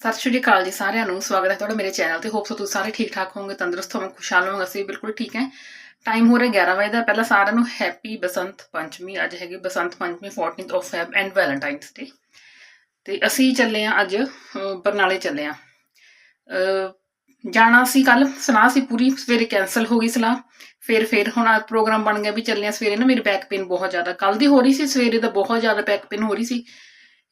ਸਤਿ ਸ਼੍ਰੀ ਅਕਾਲ ਜੀ ਸਾਰਿਆਂ ਨੂੰ, ਸਵਾਗਤ ਹੈ ਤੁਹਾਡਾ ਮੇਰੇ ਚੈਨਲ ਤੇ। ਹੋਪ ਸੋ ਤੁਸੀਂ ਸਾਰੇ ਠੀਕ ਠਾਕ ਹੋਵੋਗੇ, ਤੰਦਰੁਸਤ ਹੋਵੋਗੇ, ਖੁਸ਼ਹਾਲ ਹੋਵੋਗੇ, ਅਸੀਂ ਬਿਲਕੁਲ ਠੀਕ ਹੈ। ਟਾਈਮ ਹੋ ਰਿਹਾ 11 ਵਜੇ ਦਾ, ਪਹਿਲਾਂ ਸਾਰਿਆਂ ਨੂੰ ਹੈਪੀ ਬਸੰਤ ਪੰਚਮੀ, ਅੱਜ ਹੈਗੀ Basant Panchami 14th of Feb and Valentine's Day ਤੇ ਅਸੀਂ ਚੱਲੇ ਆ ਅੱਜ ਬਰਨਾਲੇ ਚੱਲੇ ਆ ਜਾਣਾ ਸੀ ਕੱਲ ਸਲਾਹ ਸੀ ਪੂਰੀ, ਸਵੇਰੇ ਕੈਨਸਲ ਹੋ ਗਈ ਸਲਾਹ। ਫਿਰ ਫਿਰ ਹੁਣ ਪ੍ਰੋਗਰਾਮ ਬਣ ਗਿਆ ਵੀ ਚੱਲੇ ਆ ਸਵੇਰੇ ਨਾ, ਮੇਰੀ ਬੈਕ ਪੇਨ ਬਹੁਤ ਜ਼ਿਆਦਾ। ਕੱਲ ਦੀ ਹੋ ਰਹੀ ਸੀ, ਸਵੇਰੇ ਤਾਂ ਬਹੁਤ ਜ਼ਿਆਦਾ ਬੈਕ ਪੇਨ ਹੋ ਰਹੀ ਸੀ।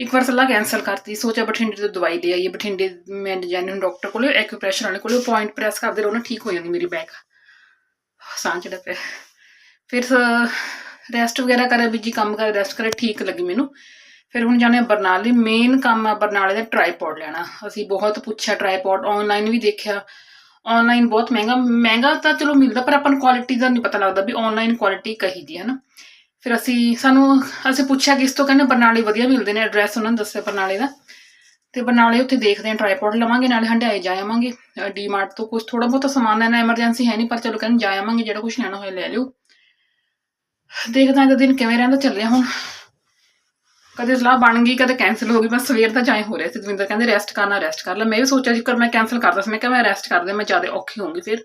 ਇੱਕ ਵਾਰ ਸਲਾਹ ਕੈਨਸਲ ਕਰਤੀ, ਸੋਚਿਆ ਬਠਿੰਡੇ ਤੋਂ ਦਵਾਈ ਲੈ ਆਈਏ। ਬਠਿੰਡੇ ਮੈਂ ਜਾਣੀ ਹੁਣ ਡਾਕਟਰ ਕੋਲੇ ਐਕੂਪ੍ਰੈਸ਼ਰ ਵਾਲੇ ਕੋਲੇ। ਪੁਆਇੰਟ ਪ੍ਰੈਸ ਕਰਦੇ ਰਹੋ ਨਾ, ਠੀਕ ਹੋ ਜਾਂਦੀ ਮੇਰੀ ਬੈਕ ਸਾਹ ਚੜਾ ਪਿਆ। ਫਿਰ ਰੈਸਟ ਵਗੈਰਾ ਕਰਿਆ ਵੀ ਜੀ ਕੰਮ ਕਰ ਰੈਸਟ ਕਰੇ ਠੀਕ ਲੱਗੀ ਮੈਨੂੰ। ਫਿਰ ਹੁਣ ਜਾਣੇ ਬਰਨਾਲੇ। ਮੇਨ ਕੰਮ ਆ ਬਰਨਾਲੇ ਦਾ ਟ੍ਰਾਈਪੋਡ ਲੈਣਾ। ਅਸੀਂ ਬਹੁਤ ਪੁੱਛਿਆ ਟ੍ਰਾਈਪੋਡ ਆਨਲਾਈਨ ਵੀ ਦੇਖਿਆ। ਆਨਲਾਈਨ ਬਹੁਤ ਮਹਿੰਗਾ। ਮਹਿੰਗਾ ਤਾਂ ਚਲੋ ਮਿਲਦਾ, ਪਰ ਆਪਾਂ ਨੂੰ ਕੁਆਲਿਟੀ ਦਾ ਨਹੀਂ ਪਤਾ ਲੱਗਦਾ ਵੀ ਆਨਲਾਈਨ ਕੁਆਲਿਟੀ ਕਹੀ ਦੀ ਹੈ ਨਾ। ਫਿਰ ਅਸੀਂ ਸਾਨੂੰ, ਅਸੀਂ ਪੁੱਛਿਆ ਕਿ ਇਸ ਤੋਂ ਕਹਿੰਦੇ ਬਰਨਾਲੇ ਵਧੀਆ ਮਿਲਦੇ ਨੇ ਐਡਰੈਸ ਉਹਨਾਂ ਨੇ ਦੱਸਿਆ ਬਰਨਾਲੇ ਦਾ। ਤੇ ਬਰਨਾਲੇ ਉੱਥੇ ਦੇਖਦੇ ਹਾਂ ਟ੍ਰਾਈਪੋਡ ਲਵਾਂਗੇ, ਨਾਲੇ ਹੰਡਾਏ ਜਾ ਆਵਾਂਗੇ। ਡੀਮਾਰਟ ਤੋਂ ਕੁਝ ਥੋੜਾ ਬਹੁਤਾ ਸਮਾਨ ਲੈਣਾ ਐਮਰਜੈਂਸੀ ਹੈ ਨਹੀਂ, ਪਰ ਚਲੋ ਕਹਿੰਦੇ ਜਾ ਆਵਾਂਗੇ, ਜਿਹੜਾ ਕੁਝ ਲੈਣਾ ਹੋਇਆ ਲੈ ਲਿਓ। ਦੇਖਦੇ ਹਾਂ ਕਿ ਦਿਨ ਕਿਵੇਂ ਰਹਿੰਦਾ, ਚੱਲਿਆ ਹੁਣ। ਕਦੇ ਸਲਾਹ ਬਣ ਗਈ, ਕਦੇ ਕੈਨਸਲ ਹੋ ਗਈ, ਬਸ ਸਵੇਰ ਦਾ ਜਾਏ ਹੋ ਰਿਹਾ ਸੀ। ਦਵਿੰਦਰ ਕਹਿੰਦੇ ਰੈਸਟ ਕਰਨਾ ਰੈਸਟ ਕਰ ਲੈ। ਮੈਂ ਵੀ ਸੋਚਿਆ ਜੇਕਰ ਮੈਂ ਕੈਨਸਲ ਕਰਦਾ ਸੀ। ਮੈਂ ਕਿਹਾ, ਮੈਂ ਰੈਸਟ ਕਰਦੇ ਮੈਂ ਜ਼ਿਆਦਾ ਔਖੀ ਹੋਊਂਗੀ ਫਿਰ।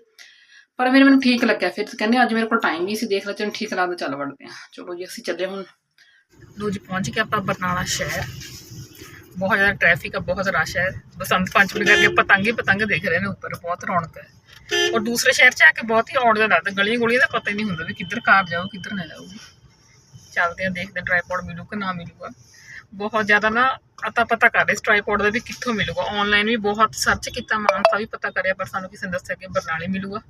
ਪਰ ਫਿਰ ਮੈਨੂੰ ਠੀਕ ਲੱਗਿਆ, ਫਿਰ ਕਹਿੰਦੇ ਅੱਜ ਮੇਰੇ ਕੋਲ ਟਾਈਮ ਨਹੀਂ ਸੀ, ਦੇਖ ਲੈ ਤੈਨੂੰ ਠੀਕ ਲੱਗਦਾ ਚੱਲ ਵੜਦੇ ਆ ਚਲੋ ਜੀ, ਅਸੀਂ ਚੱਲੇ ਹੁਣ ਲੋ ਪਹੁੰਚ ਗਏ ਆਪਾਂ ਬਰਨਾਲਾ ਸ਼ਹਿਰ। ਬਹੁਤ ਜ਼ਿਆਦਾ ਟ੍ਰੈਫਿਕ ਆ, ਬਹੁਤ ਰਸ਼ ਹੈ ਬਸੰਤ ਪੰਚਮੀ ਕਰਕੇ ਪਤੰਗ ਹੀ ਪਤੰਗ ਦੇਖ ਰਹੇ ਨੇ ਉੱਪਰ, ਬਹੁਤ ਰੌਣਕ ਹੈ। ਔਰ ਦੂਸਰੇ ਸ਼ਹਿਰ 'ਚ ਆ ਕੇ ਬਹੁਤ ਹੀ ਔੜ ਦਾ ਲੱਗਦਾ ਗਲੀਆਂ ਗੁਲੀਆਂ ਦਾ ਪਤਾ ਹੀ ਨਹੀਂ ਹੁੰਦਾ ਵੀ ਕਿੱਧਰ ਕਾਰ ਜਾਓ ਕਿੱਧਰ ਨਾ ਜਾਊਗੀ ਚੱਲਦੇ ਆ ਦੇਖਦੇ ਟ੍ਰਾਈਪੋਡ ਮਿਲੂ ਕਿ ਨਾ ਮਿਲੂਗਾ। ਬਹੁਤ ਜ਼ਿਆਦਾ ਨਾ ਅਤਾ ਪਤਾ ਕਰ ਰਹੇ ਟ੍ਰਾਈਪੋਡ ਦਾ ਵੀ ਕਿੱਥੋਂ ਮਿਲੂਗਾ। ਆਨਲਾਈਨ ਵੀ ਬਹੁਤ ਸਰਚ ਕੀਤਾ, ਮਾਨਸਾ ਵੀ ਪਤਾ ਕਰਿਆ, ਪਰ ਸਾਨੂੰ ਕਿਸੇ ਨੇ ਦੱਸਿਆ ਕਿ ਬਰਨਾਲੇ ਮਿਲੂਗਾ।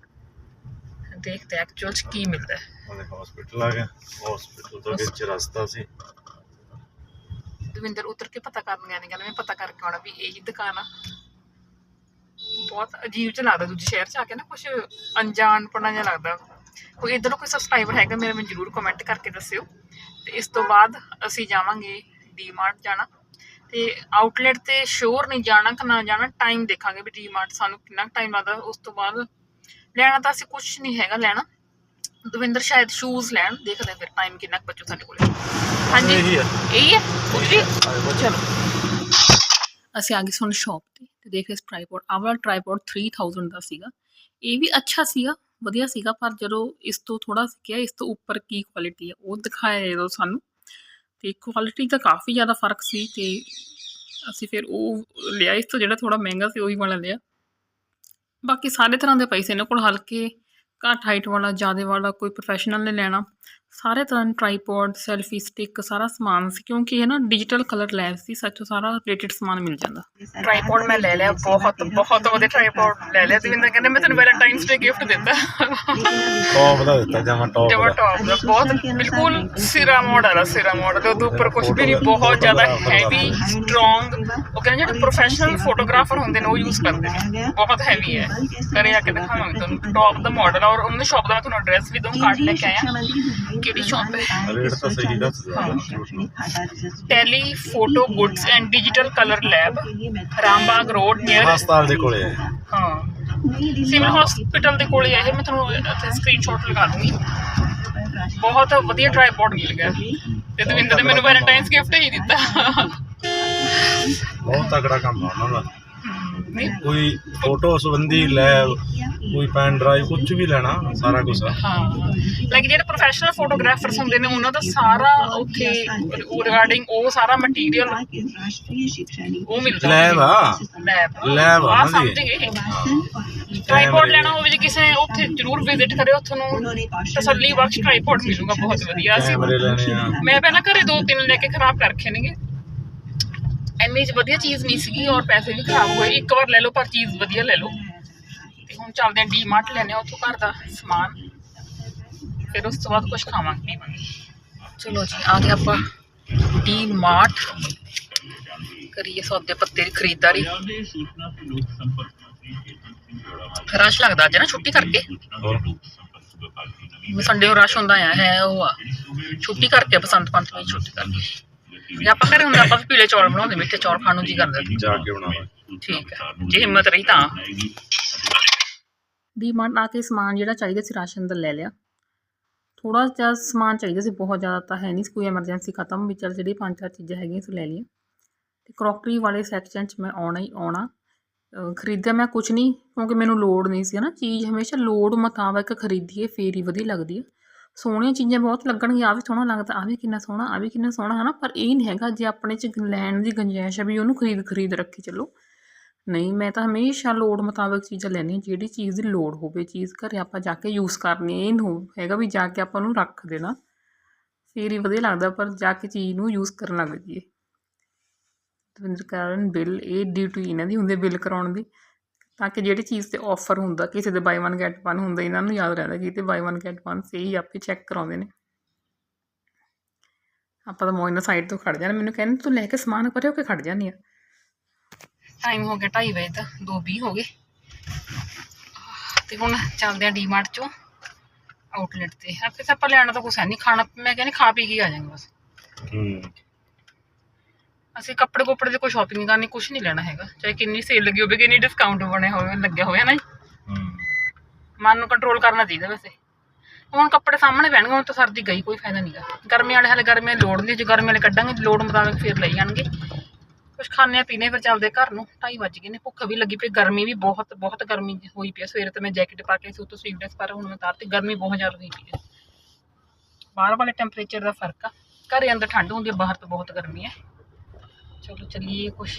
ਦੇਖਦੇ ਆ ਐਕਚੁਅਲ ਚ ਕੀ ਮਿਲਦਾ ਹੈ। ਹਸਪੀਟਲ ਆ ਗਿਆ ਹਸਪੀਟਲ ਤੋਂ ਵਿੱਚ ਰਸਤਾ ਸੀ। ਦਵਿੰਦਰ ਉਤਰ ਕੇ ਪਤਾ ਕਰਨ ਗਿਆ ਨਹੀਂ ਕਹਿੰਦਾ ਮੈਂ ਪਤਾ ਕਰਕੇ ਆਉਣਾ ਵੀ ਇਹੀ ਦੁਕਾਨ ਆ। ਬਹੁਤ ਅਜੀਬ ਜਿਹਾ ਲੱਗਦਾ ਦੂਜੇ ਸ਼ਹਿਰ ਚ ਆ ਕੇ ਨਾ ਕੁਝ ਅਣਜਾਣਪਣਾ ਜਿਹਾ ਲੱਗਦਾ। ਕੋਈ ਇਧਰੋਂ ਕੋਈ ਸਬਸਕ੍ਰਾਈਬਰ ਹੈਗਾ ਮੇਰੇ ਮੈਨੂੰ ਜਰੂਰ ਕਮੈਂਟ ਕਰਕੇ ਦੱਸਿਓ। ਤੇ ਇਸ ਤੋਂ ਬਾਅਦ ਅਸੀਂ ਜਾਵਾਂਗੇ ਡੀਮਾਰਟ ਜਾਣਾ। ਤੇ ਆਊਟਲੈਟ ਤੇ ਸ਼ੋਰ ਨਹੀਂ ਜਾਣਾ ਕਿ ਨਾ ਜਾਣਾ ਟਾਈਮ ਦੇਖਾਂਗੇ ਵੀ ਡੀਮਾਰਟ ਸਾਨੂੰ ਕਿੰਨਾ ਟਾਈਮ ਲੱਗਦਾ। ਉਸ ਤੋਂ ਬਾਅਦ ਲੈਣਾ ਤਾਂ ਅਸੀਂ ਕੁਝ ਨਹੀਂ ਹੈਗਾ ਲੈਣਾ। ਦਵਿੰਦਰ ਸ਼ਾਇਦ ਸ਼ੂਜ਼ ਲੈਣ ਦੇਖਦੇ ਫਿਰ ਟਾਈਮ ਕਿੰਨਾ ਕੁ ਬਚੂ ਸਾਡੇ ਕੋਲੇ। ਹਾਂਜੀ ਇਹੀ ਆ। ਇਹੀ ਹੈ ਉੱਤਰੀ ਚਲੋ। ਅਸੀਂ ਆ ਗਏ ਸੁਣ ਸ਼ਾਪ ਤੇ ਤੇ ਦੇਖ ਰਹੇ ਟ੍ਰਾਈਪੋਡ ਆਹ ਵਾਲਾ ਟ੍ਰਾਈਪੋਡ 3000 ਦਾ ਸੀਗਾ। ਇਹ ਵੀ ਅੱਛਾ ਸੀਗਾ ਵਧੀਆ ਸੀਗਾ ਪਰ ਜਦੋਂ ਇਸ ਤੋਂ ਥੋੜਾ ਸਿੱਖਿਆ ਇਸ ਤੋਂ ਉੱਪਰ ਕੀ ਕੁਆਲਿਟੀ ਹੈ ਉਹ ਦਿਖਾਇਆ ਜਦੋਂ ਸਾਨੂੰ। ਤੇ ਕੁਆਲਿਟੀ ਦਾ ਕਾਫੀ ਜ਼ਿਆਦਾ ਫ਼ਰਕ ਸੀ ਤੇ ਅਸੀਂ ਫਿਰ ਉਹ ਲਿਆ ਇਸ ਤੋਂ ਜਿਹੜਾ ਥੋੜਾ ਮਹਿੰਗਾ ਸੀ ਉਹੀ ਵਾਲਾ ਲਿਆ। ਬਾਕੀ ਸਾਰੇ ਤਰ੍ਹਾਂ ਦੇ ਪੈਸੇ ਇਹਨਾਂ ਕੋਲ ਹਲਕੇ ਘੱਟ ਹਾਈਟ ਵਾਲਾ, ਜ਼ਿਆਦਾ ਵਾਲਾ ਕੋਈ ਪ੍ਰੋਫੈਸ਼ਨਲ ਨੇ ਲੈਣਾ। ਸਾਰੇ ਤਰ੍ਹਾਂ ਦੇ ਟ੍ਰਾਈਪੋਡ ਸੈਲਫੀ ਸਟਿਕ ਸਾਰਾ ਸਮਾਨ ਸੀ ਕਿਉਂਕਿ ਇਹ ਨਾ ਡਿਜੀਟਲ ਕਲਰ ਲੈਬ ਸੀ ਸੱਚੋ ਸਾਰਾ ਰਿਲੇਟਡ ਸਮਾਨ ਮਿਲ ਜਾਂਦਾ। ਟ੍ਰਾਈਪੋਡ ਮੈਂ ਲੈ ਲਿਆ ਬਹੁਤ ਬਹੁਤ ਵਧੀਆ ਟ੍ਰਾਈਪੋਡ ਲੈ ਲਿਆ ਤੇ ਮੈਨੂੰ ਕਹਿੰਦੇ ਮੈਂ ਤੈਨੂੰ ਵੈਲੈਂਟਾਈਨਸ ਡੇ ਗਿਫਟ ਦਿੱਤਾ। ਟੌਪ ਦਾ ਦਿੱਤਾ ਜਮਾ ਟੌਪ ਜਮਾ ਟੌਪ ਦਾ ਬਹੁਤ ਬਿਲਕੁਲ ਸਿਰਾ ਮਾਡਲ ਆ ਸਿਰਾ ਮਾਡਲ ਉਹਦੇ ਉੱਪਰ ਕੁਝ ਵੀ ਨਹੀਂ ਬਹੁਤ ਜ਼ਿਆਦਾ ਹੈਵੀ ਸਟਰੋਂਗ ਉਹ ਕਹਿੰਦੇ ਜਿਹੜੇ ਪ੍ਰੋਫੈਸ਼ਨਲ ਫੋਟੋਗ੍ਰਾਫਰ ਹੁੰਦੇ ਨੇ ਉਹ ਯੂਜ਼ ਕਰਦੇ ਨੇ। ਬਹੁਤ ਹੈਵੀ ਹੈ। ਕਰੇ ਆ ਕੇ ਦਿਖਾਵਾਂਗੇ ਤੁਹਾਨੂੰ ਟੌਪ ਦਾ ਮਾਡਲ ਔਰ ਉਹਨਾਂ ਸ਼ਾਪ ਦਾ ਮੈਂ ਤੁਹਾਨੂੰ ਐਡਰੈਸ ਵੀ ਦਊਂ ਕਾਰਡ ਲੈ ਕੇ ਆਇਆ। ਕਿਹੜੀ ਸ਼ਾਪ ਹੈ? ਰੇਟ ਤਾਂ ਸਹੀ ਦੱਸ tele photo goods and digital colour lab Rambagh road near ਹਸਪਤਾਲ ਦੇ ਕੋਲੇ। ਹੈ। ਹਾਂ ਸਿਵਲ ਹਸਪੀਟਲ ਦੇ ਕੋਲੇ ਹੈ ਇਹ ਮੈਂ ਤੁਹਾਨੂੰ ਇੱਥੇ ਸਕਰੀਨਸ਼ਾਟ ਲਗਾ ਦੂੰਗੀ। ਬਹੁਤ ਵਧੀਆ ਟ੍ਰਾਈਪੋਡ ਮਿਲ ਗਿਆ। ਤੇ ਦਵਿੰਦਰ ਨੇ ਮੈਨੂੰ ਵੈਲੈਂਟਾਈਨਸ ਗਿਫਟ ਹੀ ਦਿੱਤਾ। ਬਹੁਤ ਤਕੜਾ ਕੰਮ ਆ ਉਹਨਾਂ ਦਾ। ਕੋਈ ਫੋਟੋ ਸੰਬੰਧੀ ਲੈਬ ਕੋਈ ਪੈਨ ਡਰਾਈਵ ਕੁਝ ਵੀ ਲੈਣਾ ਸਾਰਾ ਕੁਝ ਆ। ਹਾਂ। ਲਾਈਕ ਜਿਹੜੇ ਪ੍ਰੋਫੈਸ਼ਨਲ ਫੋਟੋਗ੍ਰਾਫਰਸ ਹੁੰਦੇ ਨੇ ਉਹਨਾਂ ਦਾ ਸਾਰਾ ਉੱਥੇ ਰਿਗਾਰਡਿੰਗ ਉਹ ਸਾਰਾ ਮਟੀਰੀਅਲ ਉਹ ਮਿਲਦਾ। ਲੈਬ ਆ। ਲੈਬ ਲੈਬ ਆ ਆ ਉਹਨਾਂ ਸਮਝ ਦੀ। ਗਏ ਟ੍ਰਾਈਪੋਡ ਲੈਣਾ ਹੋਵੇ ਜੇ ਕਿਸੇ ਨੇ ਉੱਥੇ ਜ਼ਰੂਰ ਵਿਜ਼ਿਟ ਕਰਿਓ ਤੁਹਾਨੂੰ ਤਸੱਲੀ ਬਖਸ਼ ਟ੍ਰਾਈਪੋਡ ਮਿਲੂਗਾ ਬਹੁਤ ਵਧੀਆ। ਆ। ਮੈਂ ਪਹਿਲਾਂ ਘਰੇ ਦੋ ਤਿੰਨ ਲੈ ਕੇ ਖਰਾਬ ਕਰ ਰੱਖੇ ਨੇਗੇ। ਐਨੀ ਚ ਵਧੀਆ ਚੀਜ਼ ਨਹੀਂ ਸੀਗੀ ਔਰ ਪੈਸੇ ਵੀ ਖਰਾਬ ਹੋਏ। ਇੱਕ ਵਾਰ ਲੈ ਲਓ ਪਰ ਚੀਜ਼ ਵਧੀਆ ਲੈ ਲਓ। ਤੇ ਹੁਣ ਚੱਲਦੇ ਆਂ ਡੀਮਾਰਟ ਲੈਣੇ ਉੱਥੋਂ ਘਰ ਦਾ ਸਮਾਨ। ਫਿਰ ਉਸ ਤੋਂ ਬਾਅਦ ਕੁਝ ਖਾਵਾਂਗੇ ਪੀਵਾਂਗੇ। ਚਲੋ ਜੀ ਆ ਗਏ ਆਪਾਂ ਡੀਮਾਰਟ। ਕਰੀਏ ਸੌਦੇ ਪੱਤੇ ਦੀ ਖਰੀਦਦਾਰੀ। ਰਸ਼ ਲੱਗਦਾ ਅੱਜ ਨਾ ਛੁੱਟੀ ਕਰਕੇ? ਸੰਡੇ ਨੂੰ ਰਸ਼ ਹੁੰਦਾ ਆ ਹੈ ਉਹ ਆ। ਛੁੱਟੀ ਕਰਕੇ ਬਸੰਤ ਪੰਚਮੀ ਛੁੱਟੀ ਕਰਕੇ। ਜੇ ਆਪਾਂ ਘਰੇ ਹੁੰਦੇ ਆਪਾਂ ਵੀ ਪੀਲੇ ਚੌਲ ਬਣਾਉਂਦੇ ਮਿੱਠੇ ਚੌਲ ਖਾਣ ਨੂੰ ਜੀ ਕਰਦਾ ਜਾ ਕੇ ਬਣਾਵਾ ਠੀਕ ਹੈ। ਜੇ ਹਿੰਮਤ ਰਹੀ ਤਾਂ। ਡੀਮਾਰਟ ਆ ਕੇ ਸਮਾਨ ਜਿਹੜਾ ਚਾਹੀਦਾ ਸੀ ਰਾਸ਼ਨ ਦਾ ਲੈ ਲਿਆ। ਥੋੜਾ ਜਿਹਾ ਸਮਾਨ ਚਾਹੀਦਾ ਸੀ ਬਹੁਤ ਜ਼ਿਆਦਾ ਤਾਂ ਹੈ ਨਹੀਂ ਕੋਈ ਐਮਰਜੈਂਸੀ ਖਤਮ ਵੀ ਚੱਲ ਜਿਹੜੀ ਪੰਜ ਚਾਰ ਚੀਜ਼ਾਂ ਹੈਗੀਆਂ ਸੀ ਲੈ ਲਈਆਂ। ਤੇ ਕਰੋਕਰੀ ਵਾਲੇ ਸੈਕਸ਼ਨ 'ਚ ਮੈਂ ਆਉਣਾ ਹੀ ਆਉਣਾ। ਖਰੀਦਿਆ ਮੈਂ ਕੁਝ ਨਹੀਂ ਕਿਉਂਕਿ ਮੈਨੂੰ ਲੋੜ ਨਹੀਂ ਸੀ ਹਨਾ। ਚੀਜ਼ ਹਮੇਸ਼ਾ ਲੋੜ ਮੁਤਾਬਕ ਖਰੀਦੀਏ ਫੇਰ ਹੀ ਵਧੀਆ ਲੱਗਦੀ ਹੈ ਸੋਹਣੀਆਂ ਚੀਜ਼ਾਂ ਬਹੁਤ ਲੱਗਣਗੀਆਂ ਆ ਵੀ ਸੋਹਣਾ ਲੱਗਦਾ ਆ ਵੀ ਕਿੰਨਾ ਸੋਹਣਾ ਆ ਵੀ ਕਿੰਨਾ ਸੋਹਣਾ, ਹਨਾ? ਪਰ ਇਹ ਨਹੀਂ ਹੈਗਾ, ਜੇ ਆਪਣੇ 'ਚ ਲੈਣ ਦੀ ਗੁੰਜਾਇਸ਼ ਹੈ ਵੀ ਉਹਨੂੰ ਖਰੀਦ ਖਰੀਦ ਰੱਖੀ, ਚੱਲੋ। ਨਹੀਂ, ਮੈਂ ਤਾਂ ਹਮੇਸ਼ਾ ਲੋੜ ਮੁਤਾਬਕ ਚੀਜ਼ਾਂ ਲੈਣੀ ਜਿਹੜੀ ਚੀਜ਼ ਦੀ ਲੋੜ ਹੋਵੇ, ਚੀਜ਼ ਘਰੇ ਆਪਾਂ ਜਾ ਕੇ ਯੂਜ਼ ਕਰਨੀ ਇਹ ਨਹੀਂ ਹੋ- ਹੈਗਾ ਵੀ ਜਾ ਕੇ ਆਪਾਂ ਉਹਨੂੰ ਰੱਖ ਦੇਣਾ। ਫੇਰ ਹੀ ਵਧੀਆ ਲੱਗਦਾ, ਪਰ ਜਾ ਕੇ ਚੀਜ਼ ਨੂੰ ਯੂਜ਼ ਕਰਨ ਲੱਗ ਜਾਈਏ। ਦਵਿੰਦਰ ਕਾਰਨ ਬਿੱਲ, ਇਹ ਡਿਊਟੀ ਇਹਨਾਂ ਦੀ ਹੁੰਦੀ ਬਿੱਲ ਕਰਾਉਣ ਦੀ। ਤਾਂ ਕਿ ਜਿਹੜੀ ਚੀਜ਼ ਤੇ ਆਫਰ ਹੁੰਦਾ ਕਿਸੇ ਦੇ ਬਾਈ 1 ਗੈਟ 1 ਹੁੰਦਾ ਇਹਨਾਂ ਨੂੰ ਯਾਦ ਰਹਿੰਦਾ ਕਿ ਤੇ ਬਾਈ 1 ਗੈਟ 1 ਸਹੀ ਆਪੇ ਚੈੱਕ ਕਰਾਉਂਦੇ ਨੇ। ਆਪਾਂ ਤਾਂ ਮੋਇਨਾ ਸਾਈਡ ਤੋਂ ਖੜ ਜਾਣਾ ਮੈਨੂੰ ਕਹਿੰਦੇ ਤੂੰ ਲੈ ਕੇ ਸਮਾਨ ਪਰੇ ਹੋ ਕੇ ਖੜ ਜਾਂਦੀ ਆ। ਟਾਈਮ ਹੋ ਗਿਆ 2:30 ਵਜੇ ਦਾ 2:20 ਹੋ ਗਏ। ਤੇ ਹੁਣ ਚੱਲਦੇ ਆ ਡੀਮਾਰਟ ਚੋਂ ਆਊਟਲੈਟ ਤੇ। ਆਪੇ ਤਾਂ ਆਪਾਂ ਲੈਣਾ ਤਾਂ ਕੁਛ ਹੈ ਨਹੀਂ ਖਾਣਾ ਮੈਂ ਕਹਿੰਦੀ ਖਾ ਪੀ ਕੇ ਆ ਜਾਵਾਂਗੇ ਬਸ। ਹੂੰ। ਅਸੀਂ ਕੱਪੜੇ ਕੁੱਪੜੇ ਦੀ ਕੋਈ ਸ਼ਾਪਿੰਗ ਕਰਨੀ ਕੁਛ ਨਹੀਂ ਲੈਣਾ ਹੈਗਾ। ਚਾਹੇ ਕਿੰਨੀ ਸੇਲ ਲੱਗੀ ਹੋਵੇ ਕਿੰਨੀ ਡਿਸਕਾਊਂਟ ਬਣੇ ਹੋਵੇ ਲੱਗਿਆ ਹੋਵੇ ਨਾ ਜੀ? ਮਨ ਨੂੰ ਕੰਟਰੋਲ ਕਰਨਾ ਚਾਹੀਦਾ ਵੈਸੇ। ਹੁਣ ਕੱਪੜੇ ਸਾਹਮਣੇ ਪੈਣਗੇ ਹੁਣ ਤਾਂ ਸਰਦੀ ਗਈ ਕੋਈ ਫਾਇਦਾ ਨਹੀਂਗਾ ਗਰਮੀ ਵਾਲੇ ਹਾਲੇ ਗਰਮੀ ਲੋੜ ਨਹੀਂ ਜੇ ਗਰਮੀ ਵਾਲੇ ਕੱਢਾਂਗੇ ਲੋੜ ਮੁਤਾਬਕ ਫਿਰ ਲਈ ਜਾਣਗੇ। ਕੁਛ ਖਾਣੇ ਆ ਪੀਣੇ ਫਿਰ ਚੱਲਦੇ ਘਰ ਨੂੰ। 2:30 ਵੱਜ ਗਏ ਨੇ ਭੁੱਖ ਵੀ ਲੱਗੀ ਪਈ ਗਰਮੀ ਵੀ ਬਹੁਤ ਬਹੁਤ ਗਰਮੀ ਹੋਈ ਪਈ ਸਵੇਰੇ ਤੇ ਮੈਂ ਜੈਕਟ ਪਾ ਕੇ ਸੀ ਉੱਤੋਂ ਸਲੀਵਲੈਸ ਪਰ ਹੁਣ ਮੈਂ ਉਤਾਰਤੀ ਗਰਮੀ ਬਹੁਤ ਜ਼ਿਆਦਾ ਹੋਈ ਪਈ ਹੈ ਬਾਹਰ ਵਾਲੇ ਟੈਂਪਰੇਚਰ ਦਾ ਫ਼ਰਕ ਆ। ਘਰੇ ਅੰਦਰ ਠੰਡ ਹੁੰਦੀ ਹੈ ਬਾਹਰ ਤਾਂ ਬਹੁਤ ਗਰਮੀ ਹੈ ਚਲੋ ਚੱਲੀਏ ਕੁਛ,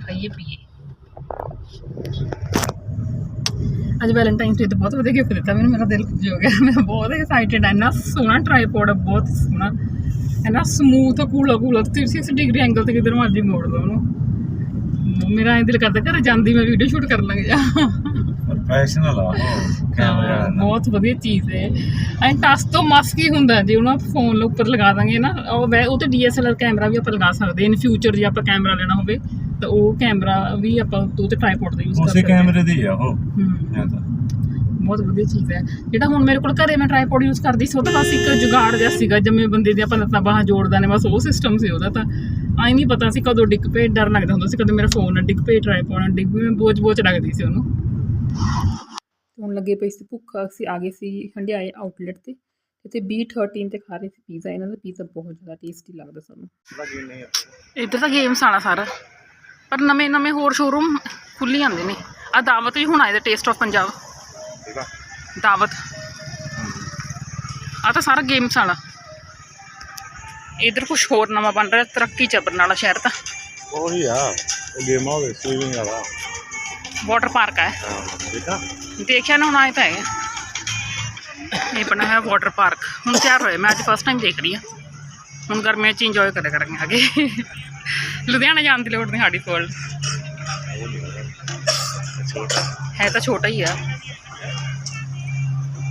ਖਾਈਏ, ਪੀਏ। ਅੱਜ ਵੈਲੈਂਟਾਈਨ ਡੇ ਤੇ ਬਹੁਤ ਵਧੀਆ ਗਿਫਟ ਦਿੱਤਾ ਮੈਨੂੰ, ਮੇਰਾ ਦਿਲ ਖੁਸ਼ ਹੋ ਗਿਆ। ਮੈਂ ਬਹੁਤ ਐਕਸਾਈਟਡ ਹਾਂ, ਇੰਨਾ ਸੋਹਣਾ ਟ੍ਰਾਈਪੋਡ ਬਹੁਤ ਸੋਹਣਾ। ਇੰਨਾ ਸਮੂਥ ਕੂਲਾ ਕੂਲਾ 360 ਡਿਗਰੀ ਐਂਗਲ ਤੇ ਕਿਧਰ ਮਰਜ਼ੀ ਮੋੜ ਲਓ ਉਹਨੂੰ। ਮੇਰਾ ਐਂ ਦਿਲ ਕਰਦਾ, ਘਰੇ ਜਾਂਦੀ ਮੈਂ ਵੀਡੀਓ ਸ਼ੂਟ ਕਰ ਲੱਗ ਜਾ। ਪ੍ਰੋਫੈਸ਼ਨਲ ਆ ਕੈਮਰਾ ਬਹੁਤ ਵਧੀਆ ਚੀਜ਼ ਹੈ। ਐਂ ਟਸ ਤੋਂ ਮਸ ਕੀ ਹੁੰਦਾ ਜੇ ਉਹਨੂੰ ਫੋਨ ਉੱਪਰ ਲਗਾ ਦਾਂਗੇ ਨਾ ਉਹ ਵੈ ਉਹ ਤੇ ਡੀਐਸਐਲਆਰ ਕੈਮਰਾ ਵੀ ਆਪਾਂ ਲਗਾ ਸਕਦੇ ਇਨ ਫਿਊਚਰ ਜੇ ਆਪਾਂ ਕੈਮਰਾ ਲੈਣਾ ਹੋਵੇ ਤਾਂ ਉਹ ਕੈਮਰਾ ਵੀ ਆਪਾਂ ਉਹ ਤੇ ਟ੍ਰਾਈਪੋਡ ਦਾ ਯੂਜ਼ ਕਰ ਉਸੇ ਸਕਦੇ ਹਾਂ। ਕੈਮਰੇ ਦੀ ਆ ਉਹ। ਹੂੰ। ਤਾਂ। ਬਹੁਤ ਵਧੀਆ ਚੀਜ਼ ਹੈ। ਜਿਹੜਾ ਹੁਣ ਮੇਰੇ ਕੋਲ ਘਰੇ ਮੈਂ ਟ੍ਰਾਈਪੋਡ ਯੂਜ਼ ਕਰਦੀ ਸੀ ਉਹ ਤਾਂ ਬਸ ਇੱਕ ਜੁਗਾੜ ਜਿਹਾ ਸੀਗਾ ਜੰਮੇ ਬੰਦੇ ਦੇ ਆਪਾਂ ਲੱਤਾਂ ਬਾਹਾਂ ਜੋੜਦਾ ਨੇ ਬਸ ਉਹ ਸਿਸਟਮ ਸੀ ਉਹਦਾ ਤਾਂ। ਆਈ ਨਹੀਂ ਪਤਾ ਸੀ ਕਦੋਂ ਡਿੱਗ ਪਏ ਡਰ ਲੱਗਦਾ ਹੁੰਦਾ ਸੀ ਕਦੋਂ ਮੇਰਾ ਫੋਨ ਡਿੱਗ ਪਏ ਟ੍ਰਾਈਪੋਡ ਡਿੱਗ ਪਏ ਮੈਂ ਬੋਝ ਬੋਝ ਲੱਗਦੀ ਸੀ ਉਹਨੂੰ। ਹੁਣ ਲੱਗੇ ਪਈ ਸੀ ਭੁੱਖ ਅਸੀਂ ਆ ਗਏ ਸੀ ਹੰਡਿਆਏ ਆਊਟਲੈਟ ਤੇ ਇੱਥੇ B13 ਤੇ ਖਾ ਰਹੇ ਸੀ ਪੀਜ਼ਾ ਇਹਨਾਂ ਦਾ ਪੀਜ਼ਾ ਬਹੁਤ ਜ਼ਿਆਦਾ ਟੇਸਟੀ ਲੱਗਦਾ ਸਾਨੂੰ। ਇੱਧਰ ਤਾਂ ਗੇਮਸ ਆਣਾ ਸਾਰਾ ਪਰ ਨਵੇਂ ਨਵੇਂ ਹੋਰ ਸ਼ੋਰੂਮ ਖੁੱਲੀ ਜਾਂਦੇ ਨੇ। ਆ ਦਾਵਤ ਵੀ ਹੁਣ ਆਏ ਦਾ ਟੇਸਟ ਆਫ ਪੰਜਾਬ। ਦਾਵਤ। ਆ ਤਾਂ ਸਾਰਾ ਗੇਮਸ ਵਾਲਾ। ਇਧਰ ਕੁਝ ਹੋਰ ਨਵਾਂ ਬਣ ਰਿਹਾ ਤਰੱਕੀ ਚ ਬਰਨਾਲਾ ਸ਼ਹਿਰ ਤਾਂ। ਉਹੀ ਆ ਗੇਮ ਆ ਗਈ ਸਵੀਮਿੰਗ ਵਾਲਾ। ਵਾਟਰ ਪਾਰਕ ਹੈ। ਆ ਦੇਖਿਆ ਨਾ ਹੁਣ ਆਏ ਤਾਂ ਹੈ ਇਹ ਬਣਾ ਹੈ ਵਾਟਰ ਪਾਰਕ। ਹੁਣ ਤਿਆਰ ਹੋਇਆ ਮੈਂ ਅੱਜ ਫਸਟ ਟਾਈਮ ਦੇਖ ਰਹੀ ਹਾਂ। ਹੁਣ ਗਰਮੀਆਂ ਚ ਇੰਜੋਏ ਕਰਿਆ ਕਰਾਂਗੇ ਆਗੇ ਲੁਧਿਆਣਾ ਜਾਣ ਦੀ ਲੋੜ ਨਹੀਂ ਸਾਡੀ ਕੋਲ। ਹੈ ਤਾਂ ਛੋਟਾ ਹੀ ਆ।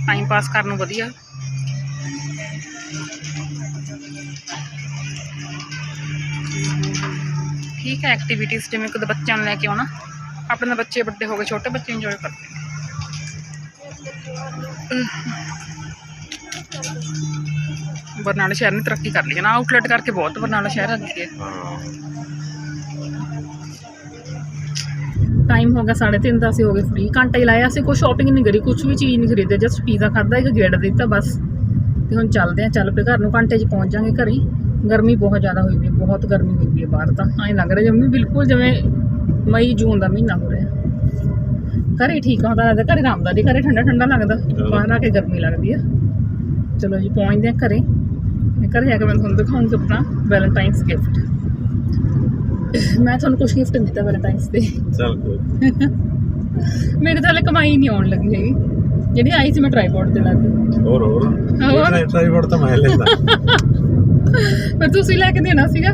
ਟਾਈਮ ਪਾਸ ਕਰਨ ਨੂੰ ਵਧੀਆ। ਠੀਕ ਹੈ ਐਕਟੀਵਿਟੀਜ਼ ਜਿਵੇਂ ਕਦੇ ਬੱਚਿਆਂ ਨੂੰ ਲੈ ਕੇ ਆਉਣਾ। ਆਪਣੇ ਤਾਂ ਬੱਚੇ ਵੱਡੇ ਹੋ ਗਏ, ਛੋਟੇ ਬੱਚੇ ਇੰਜੋਏ ਕਰਦੇ ਬਰਨਾਲਾ ਸ਼ਹਿਰ ਨੇ ਤਰੱਕੀ ਕਰ ਲਈ ਹੈ ਨਾ ਆਊਟਲੈਟ ਕਰਕੇ ਬਹੁਤ ਬਰਨਾਲਾ ਸ਼ਹਿਰ ਅੱਗੇ ਗਿਆ ਟਾਈਮ ਹੋ ਗਿਆ 3:30 ਦਾ, ਅਸੀਂ ਹੋ ਗਏ ਫ੍ਰੀ ਘੰਟਾ ਹੀ ਲਾਇਆ, ਅਸੀਂ ਕੋਈ ਸ਼ਾਪਿੰਗ ਨਹੀਂ ਕਰੀ ਕੁਝ ਵੀ ਚੀਜ਼ ਨਹੀਂ ਖਰੀਦੇ ਜਸਟ ਪੀਜ਼ਾ ਖਾਦਾ ਇੱਕ ਗੇੜ ਦਿੱਤਾ ਬਸ। ਤੇ ਹੁਣ ਚੱਲਦੇ ਆ ਚੱਲ ਪਏ ਘਰ ਨੂੰ, ਘੰਟੇ 'ਚ ਪਹੁੰਚ ਜਾਾਂਗੇ ਘਰੇ। ਗਰਮੀ ਬਹੁਤ ਜ਼ਿਆਦਾ ਹੋਈ ਵੀ ਬਹੁਤ ਗਰਮੀ ਹੋਈ ਵੀ ਬਾਹਰ ਤਾਂ। ਐਂ ਲੱਗ ਰਿਹਾ ਜਿਵੇਂ, ਬਿਲਕੁਲ ਜਿਵੇਂ ਮਈ ਜੂਨ ਦਾ ਮਹੀਨਾ ਹੋ ਰਿਹਾ। ਘਰੇ ਠੀਕ ਹੁੰਦਾ ਲੱਗਦਾ ਘਰੇ ਆਰਾਮਦਾਰੀ ਦੀ ਘਰੇ ਠੰਡਾ ਠੰਡਾ ਲੱਗਦਾ। ਬਾਹਰ ਆ ਕੇ ਗਰਮੀ ਲੱਗਦੀ ਆ। ਚਲੋ ਜੀ ਪਹੁੰਚਦੇ ਆ ਘਰੇ। ਘਰੇ ਜਾ ਕੇ ਮੈਂ ਤੁਹਾਨੂੰ ਦਿਖਾਉਂਗੀ ਆਪਣਾ ਵੈਲੈਂਟਾਈਨਸ ਗਿਫਟ ਮੈਂ ਤੁਹਾਨੂੰ ਕੁਝ ਗਿਫਟ ਨਹੀਂ ਦਿੱਤਾ ਵੈਲੈਂਟਾਈਨਸ ਦੇ ਚੱਲ ਕੋਈ ਮੇਰੇ ਤਾਂ ਹਲੇ ਕਮਾਈ ਨਹੀਂ ਆਉਣ ਲੱਗੀ ਹੈਗੀ। ਜਿਹੜੀ ਆਈ ਸੀ ਮੈਂ ਟ੍ਰਾਈਪੋਡ ਤੇ ਲਾ ਕੇ। ਹੋਰ ਹੋਰ। ਹੋਰ? ਟ੍ਰਾਈਪੋਡ ਤਾਂ ਮੈਂ ਲੈਂਦਾ। ਪਰ ਤੁਸੀਂ ਲੈ ਕੇ ਦੇਣਾ ਸੀਗਾ।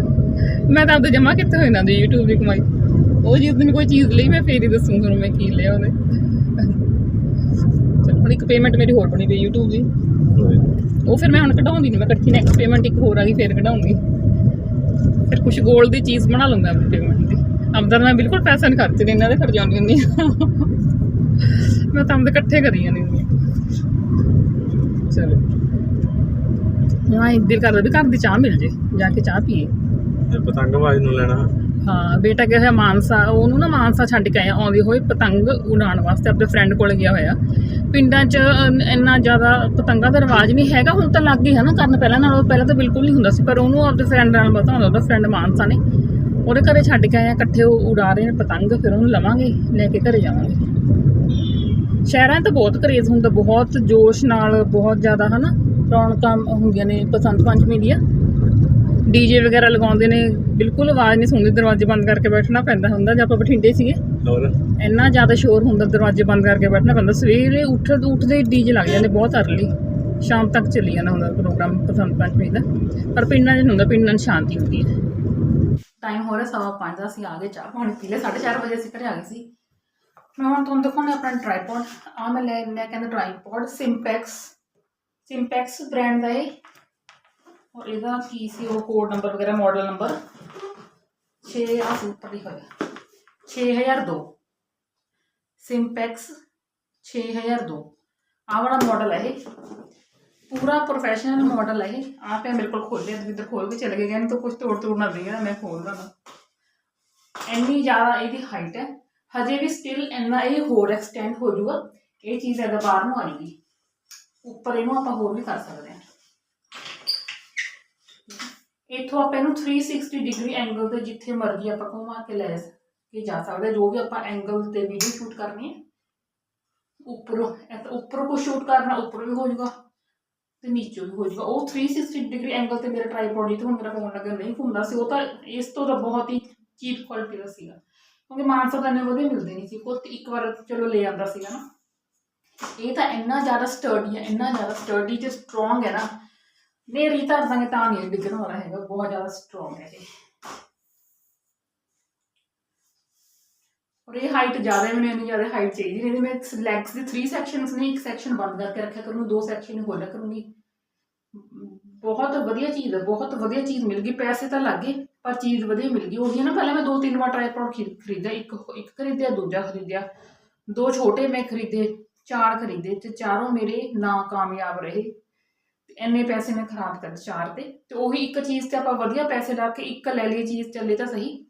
ਮੈਂ ਤਾਂ ਆਪਦੇ ਜਮਾ ਕਿੱਥੇ ਹੋਈ ਨਾ ਦੀ YouTube ਦੀ ਕਮਾਈ। ਉਹ ਜਿਸ ਦਿਨ ਕੋਈ ਚੀਜ਼ ਲਈ ਮੈਂ ਫੇਰ ਹੀ ਦੱਸੂ ਤੁਹਾਨੂੰ ਮੈਂ ਕੀ ਲਿਆ ਉਹਦੇ ਚਲੋ ਹੁਣ ਇੱਕ ਪੇਮੈਂਟ ਮੇਰੀ ਹੋਰ ਬਣੀ ਪਈ YouTube ਦੀ। ਉਹ ਫਿਰ ਮੈਂ ਹੁਣ ਕਢਾਉਂਦੀ ਨਹੀਂ ਮੈਂ ਇਕੱਠੀ ਨੈਕਸਟ ਪੇਮੈਂਟ ਇੱਕ ਹੋਰ ਆ ਗਈ, ਫੇਰ ਕਢਾਉਂਗੀ। ਫਿਰ ਕੁਝ ਗੋਲਡ ਦੀ ਚੀਜ਼ ਬਣਾ ਲੂੰਗਾ ਆਪਣੀ ਪੇਮੈਂਟ ਦੀ। ਅਬਦਰ ਮੈਂ ਬਿਲਕੁਲ ਪੈਸਾ ਨਹੀਂ ਖਰਚਦੀ ਇਹਨਾਂ ਦੇ ਖਰਚਾਉਂਦੀ ਹੁੰਦੀ ਮੈਂ ਤਾਂ ਆਪਦੇ ਇਕੱਠੇ ਕਰੀ ਜਾਂਦੀ ਹੁੰਦੀ ਚਲੋ। ਹਾਂ ਇੱਕ ਦਿਲ ਕਰਦਾ ਵੀ ਘਰ ਦੀ ਚਾਹ ਮਿਲ ਜੇ, ਜਾ ਕੇ ਚਾਹ ਪੀਏ। ਇਹ ਪਤੰਗਬਾਜ਼ ਨੂੰ ਲੈਣਾ। ਹਾਂ, ਬੇਟਾ ਗਿਆ ਹੋਇਆ ਮਾਨਸਾ, ਉਹਨੂੰ ਨਾ ਮਾਨਸਾ ਛੱਡ ਕੇ ਆਇਆ ਆਉਂਦੀ ਹੋਈ ਪਤੰਗ ਉਡਾਉਣ ਵਾਸਤੇ, ਆਪਣੇ ਫਰੈਂਡ ਕੋਲ ਗਿਆ ਹੋਇਆ। ਪਿੰਡਾਂ 'ਚ ਇੰਨਾ ਜ਼ਿਆਦਾ ਪਤੰਗਾਂ ਦਾ ਰਿਵਾਜ ਨਹੀਂ ਹੈਗਾ, ਹੁਣ ਤਾਂ ਲੱਗ ਗਿਆ ਨਾ, ਕਰਨ ਪਹਿਲਾਂ ਨਾਲੋਂ, ਪਹਿਲਾਂ ਤਾਂ ਬਿਲਕੁਲ ਨਹੀਂ ਹੁੰਦਾ ਸੀ, ਪਰ ਉਹਨੂੰ ਆਪਣੇ ਫਰੈਂਡ ਨਾਲ ਪਤਾ ਹੁੰਦਾ ਉਹਦਾ ਫਰੈਂਡ ਮਾਨਸਾ ਨੇ। ਉਹਦੇ ਘਰੇ ਛੱਡ ਕੇ ਆਏ ਆ, ਇਕੱਠੇ ਉਹ ਉਡਾ ਰਹੇ ਨੇ ਪਤੰਗ, ਫਿਰ ਉਹਨੂੰ ਲਵਾਂਗੇ, ਲੈ ਕੇ ਘਰੇ ਜਾਵਾਂਗੇ। ਸ਼ਹਿਰਾਂ 'ਚ ਤਾਂ ਬਹੁਤ ਕਰੇਜ਼ ਹੁੰਦਾ, ਬਹੁਤ ਜੋਸ਼ ਨਾਲ, ਬਹੁਤ ਜ਼ਿਆਦਾ, ਹਨਾ, ਰੌਣਕਾਂ ਹੁੰਦੀਆਂ ਨੇ, ਬਸੰਤ ਪੰਚਮੀ ਦੀਆਂ। ਡੀਜੇ ਵਗੈਰਾ ਲਗਾਉਂਦੇ ਨੇ ਬਿਲਕੁਲ ਆਵਾਜ਼ ਨਹੀਂ ਸੁਣਦੀ ਦਰਵਾਜ਼ੇ ਬੰਦ ਕਰਕੇ ਬੈਠਣਾ ਪੈਂਦਾ ਹੁੰਦਾ ਜੇ ਆਪਾਂ ਬਠਿੰਡੇ ਸੀਗੇ। ਹੋਰ? ਇੰਨਾ ਜ਼ਿਆਦਾ ਸ਼ੋਰ ਹੁੰਦਾ ਦਰਵਾਜ਼ੇ ਬੰਦ ਕਰਕੇ ਬੈਠਣਾ ਪੈਂਦਾ। ਸਵੇਰੇ ਉੱਠ ਉੱਠਦੇ ਡੀਜੇ ਲੱਗ ਜਾਂਦੇ ਬਹੁਤ ਅਰਲੀ ਸ਼ਾਮ ਤੱਕ ਚੱਲੀ ਜਾਂਦਾ ਹੁੰਦਾ ਪ੍ਰੋਗਰਾਮ ਬਸੰਤ ਪੰਚਮੀ ਦਾ। ਪਰ ਪਿੰਡਾਂ 'ਚ ਹੁੰਦਾ ਪਿੰਡਾਂ 'ਚ ਸ਼ਾਂਤੀ ਹੁੰਦੀ ਹੈ। ਟਾਈਮ ਹੋ ਰਿਹਾ ਸਵਾ ਪੰਜ ਦਾ ਅਸੀਂ ਆ ਗਏ ਚਾਹ ਪਾਣੀ ਪੀ ਲਿਆ। 4:30 ਵਜੇ ਅਸੀਂ ਘਰੇ ਆ ਗਏ ਸੀ। ਮੈਂ ਹੁਣ ਤੁਹਾਨੂੰ ਦਿਖਾਉਣਾ ਆਪਣਾ ਟ੍ਰਾਈਪੋਡ ਆ ਮੈਂ ਲੈ ਲਿਆ ਕਹਿੰਦਾ ਟ੍ਰਾਈਪੋਡ ਸਿੰਪੈਕਸ ਸਿੰਪੈਕਸ ਬ੍ਰਾਂਡ ਦਾ ਇਹ ਔਰ ਇਹਦਾ ਕੀ ਸੀ, ਉਹ ਕੋਡ ਨੰਬਰ ਵਗੈਰਾ ਮਾਡਲ ਨੰਬਰ 6 ਆ ਉੱਪਰ ਲਿਖਿਆ ਹੋਇਆ। 6002 ਸਿੰਪੈਕਸ 6002 ਆ ਵਾਲਾ ਮਾਡਲ ਹੈ ਇਹ। ਪੂਰਾ ਪ੍ਰੋਫੈਸ਼ਨਲ ਮਾਡਲ ਹੈ ਇਹ। ਆਪ ਹੈ ਮੇਰੇ ਕੋਲ ਖੋਲਿਆ ਤੇ ਇੱਧਰ ਖੋਲ ਕੇ ਚਲੇ ਗਏ ਕਹਿੰਦੇ ਤਾਂ ਕੁਝ ਤੋੜ ਤੋੜ ਨਾ ਦੇਗਾ ਮੈਂ ਖੋਲਦਾ ਨਾ ਇੰਨੀ ਜ਼ਿਆਦਾ ਇਹਦੀ ਹਾਈਟ ਹੈ। ਹਜੇ ਵੀ ਸਟਿਲ ਇੰਨਾ ਇਹ ਹੋਰ ਐਕਸਟੈਂਡ ਹੋ ਜਾਊਗਾ ਇਹ ਚੀਜ਼ ਇਹਦਾ ਬਾਹਰ ਨੂੰ ਆ ਜਾਏਗੀ ਉੱਪਰ ਇਹਨੂੰ ਆਪਾਂ ਹੋਰ ਵੀ ਕਰ ਸਕਦੇ ਹਾਂ। ਇੱਥੋਂ ਆਪਾਂ ਇਹਨੂੰ 360 ਡਿਗਰੀ ਐਂਗਲ ਤੇ ਜਿੱਥੇ ਮਰਜ਼ੀ ਆਪਾਂ ਘੁਮਾ ਕੇ ਲੈ ਕੇ ਜਾ ਸਕਦੇ ਜੋ ਵੀ ਆਪਾਂ ਐਂਗਲ ਤੇ ਵੀਡੀਓ ਸ਼ੂਟ ਕਰਨੀ ਹੈ। ਉੱਪਰੋਂ ਤਾਂ ਉੱਪਰੋਂ ਕੋ ਸ਼ੂਟ ਕਰਨਾ, ਉੱਪਰ ਵੀ ਹੋ ਜਾਊਗਾ ਤੇ ਨੀਚੇ ਵੀ ਹੋ ਜਾਊਗਾ। ਉਹ 360 ਡਿਗਰੀ ਐਂਗਲ ਤੇ ਮੇਰਾ ਟ੍ਰਾਈਪੋਡ ਹੀ ਤੇ ਹੁਣ ਮੇਰਾ ਫੋਨ ਲੱਗਾ ਨਹੀਂ ਘੁੰਮਦਾ ਸੀ। ਉਹ ਤਾਂ ਇਸ ਤੋਂ ਤਾਂ ਬਹੁਤ ਹੀ ਚੀਪ ਕੁਆਲਿਟੀ ਦਾ ਸੀਗਾ। ਕਿਉਂਕਿ ਮਾਨਸਾ ਦਾ ਇੰਨੇ ਵਧੀਆ ਮਿਲਦੇ ਨਹੀਂ ਸੀ। ਉਹ ਇੱਕ ਵਾਰ ਚਲੋ ਲੈ ਆਂਦਾ ਸੀਗਾ ਨਾ। ਇਹ ਤਾਂ ਇੰਨਾ ਜ਼ਿਆਦਾ ਸਟਰਡੀ ਹੈ, ਇੰਨਾ ਜ਼ਿਆਦਾ ਸਟਰਡੀ ਤੇ ਸਟਰੋਂਗ ਹੈ ਨਾ। ਮੇਰੀ ਧਰ ਦਾਂਗੇ ਤਾਂ ਨਹੀਂ ਡਿੱਗਣ ਵਾਲਾ ਹੈਗਾ, ਬਹੁਤ ਜ਼ਿਆਦਾ ਸਟਰੋਂਗ ਹੈ ਇਹ। ਔਰ ਇਹ ਹਾਈਟ ਜ਼ਿਆਦਾ ਮੈਨੂੰ ਇੰਨੀ ਜ਼ਿਆਦਾ ਹਾਈਟ ਚਾਹੀਦੀ ਨਹੀਂ। ਮੈਂ ਲੈਗਸ ਦੇ 3 ਸੈਕਸ਼ਨਸ ਨੇ, ਇੱਕ ਸੈਕਸ਼ਨ ਬੰਦ ਕਰਕੇ ਰੱਖਿਆ ਕਰੂੰ ਦੋ ਸੈਕਸ਼ਨ ਖੋਲਿਆ ਕਰੂੰਗੀ ਬਹੁਤ ਵਧੀਆ ਚੀਜ਼ ਹੈ, ਬਹੁਤ ਵਧੀਆ ਚੀਜ਼ ਮਿਲ ਗਈ। ਪੈਸੇ ਤਾਂ ਲੱਗੇ ਪਰ ਚੀਜ਼ ਵਧੀਆ ਮਿਲ ਗਈ। ਉਹੀ ਹੈ ਨਾ ਪਹਿਲਾਂ ਮੈਂ ਦੋ ਤਿੰਨ ਵਾਰ ਟ੍ਰਾਈਪੋਡ ਖਰੀਦਿਆ, ਇੱਕ ਇੱਕ ਖਰੀਦਿਆ, ਦੂਜਾ ਖਰੀਦਿਆ। ਦੋ ਛੋਟੇ ਮੈਂ ਖਰੀਦੇ, ਚਾਰ ਖਰੀਦੇ ਤੇ ਚਾਰੋਂ ਮੇਰੇ ਨਾ ਕਾਮਯਾਬ ਰਹੇ। ਇੰਨੇ ਪੈਸੇ ਮੈਂ ਖਰਾਬ ਕਰ ਚਾਰ ਤੇ। ਤੇ ਉਹੀ ਇੱਕ ਚੀਜ਼ ਤੇ ਆਪਾਂ ਵਧੀਆ ਪੈਸੇ ਲਾ ਕੇ ਇੱਕ ਲੈ ਲਈ ਚੀਜ਼ ਚੱਲੇ ਤਾਂ ਸਹੀ।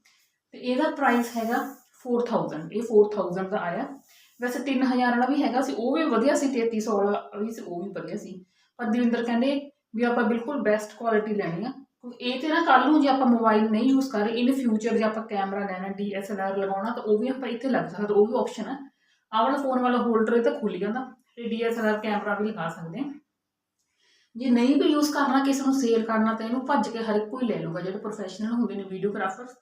ਤੇ ਇਹਦਾ ਪ੍ਰਾਈਸ ਹੈਗਾ 4000 ਇਹ 4000 ਦਾ ਆਇਆ। ਵੈਸੇ 3000 ਵਾਲਾ ਵੀ ਹੈਗਾ ਸੀ, ਉਹ ਵੀ ਵਧੀਆ ਸੀ 3300 ਵਾਲਾ ਵੀ ਸੀ, ਉਹ ਵੀ ਵਧੀਆ ਸੀ। ਪਰ ਦਵਿੰਦਰ ਕਹਿੰਦੇ ਵੀ ਆਪਾਂ ਬਿਲਕੁਲ ਬੈਸਟ ਕੁਆਲਿਟੀ ਲੈਣੀ ਆ। ਇਹ ਤੇ ਨਾ ਕੱਲ ਨੂੰ ਜੇ ਆਪਾਂ ਮੋਬਾਈਲ ਨਹੀਂ ਯੂਜ਼ ਕਰ ਰਹੇ ਇਨ ਫਿਊਚਰ ਜੇ ਆਪਾਂ ਕੈਮਰਾ ਲੈਣਾ DSLR ਲਗਾਉਣਾ, ਤਾਂ ਉਹ ਵੀ ਆਪਾਂ ਇੱਥੇ ਲੱਗ ਸਕਦਾ, ਉਹ ਵੀ ਆਪਸ਼ਨ ਹੈ ਆਹ ਵਾਲਾ ਫੋਨ ਵਾਲਾ ਹੋਲਡਰ ਇਹ ਤਾਂ ਖੁੱਲ ਜਾਂਦਾ ਤੇ DSLR ਕੈਮਰਾ ਵੀ ਲਗਾ ਸਕਦੇ ਆ। ਜੇ ਨਹੀਂ ਵੀ ਯੂਜ਼ ਕਰਨਾ, ਕਿਸੇ ਨੂੰ ਸੇਲ ਕਰਨਾ ਤਾਂ ਇਹਨੂੰ ਭੱਜ ਕੇ ਹਰ ਇੱਕ ਕੋਈ ਲੈ ਲੂਗਾ ਜਿਹੜੇ ਪ੍ਰੋਫੈਸ਼ਨਲ ਹੁੰਦੇ ਨੇ ਵੀਡੀਓਗ੍ਰਾਫਰਸ